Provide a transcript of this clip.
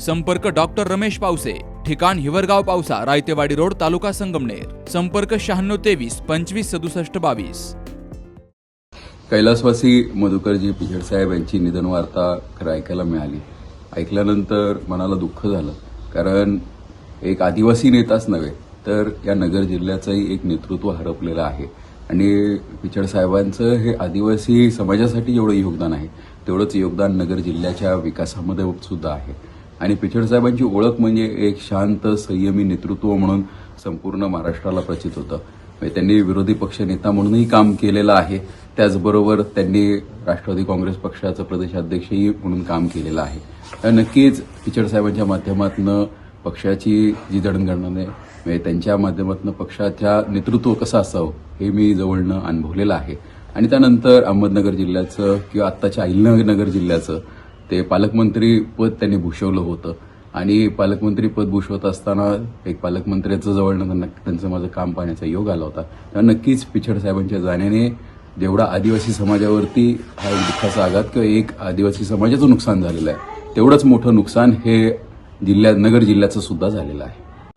संपर्क डॉक्टर रमेश पावसे ठिकाण हिवरगाव पावसा रायतेवाडी रोड तालुका संगमनेर. संपर्क शहाण्णव तेवीस पंचवीस सदुसष्ट बावीस. कैलासवासी मधुकरजी पिचड साहेब यांची निधन वार्ता खरं ऐकायला मिळाली. ऐकल्यानंतर मनाला दुःख झालं. कारण एक आदिवासी नेताच नव्हे तर या नगर जिल्ह्याचंही एक नेतृत्व हरपलेलं आहे. आणि पिचड साहेबांचं हे आदिवासी समाजासाठी जेवढं योगदान आहे. तेवढंच योगदान नगर जिल्ह्याच्या विकासामध्ये सुद्धा आहे. आणि पिछड साहेबांची ओळख म्हणजे एक शांत संयमी नेतृत्व म्हणून संपूर्ण महाराष्ट्राला प्रचित होतं. म्हणजे त्यांनी विरोधी पक्ष नेता म्हणूनही काम केलेलं आहे. त्याचबरोबर त्यांनी राष्ट्रवादी काँग्रेस पक्षाचं प्रदेशाध्यक्षही म्हणून काम केलेलं आहे. तर नक्कीच पिछड साहेबांच्या माध्यमातून पक्षाची जी जडणघडण आहे म्हणजे त्यांच्या माध्यमातून पक्षाच्या नेतृत्व कसं असावं हे मी जवळनं अनुभवलेलं आहे. आणि त्यानंतर अहमदनगर जिल्ह्याचं किंवा आत्ताच्या अहिलनगर जिल्ह्याचं ते पालकमंत्री पद त्यांनी भूषवलं होतं. आणि पालकमंत्री पद भूषवत असताना एक पालकमंत्र्याचं जवळनं त्यांना त्यांचं माझं काम पाहण्याचा योग आला होता. तेव्हा नक्कीच पिछड साहेबांच्या जाण्याने जेवढा आदिवासी समाजावरती हा एक दुःखाचा आघात किंवा एक आदिवासी समाजाचं नुकसान झालेलं आहे तेवढंच मोठं नुकसान हे जिल्ह्यात नगर जिल्ह्याचं सुद्धा झालेलं आहे.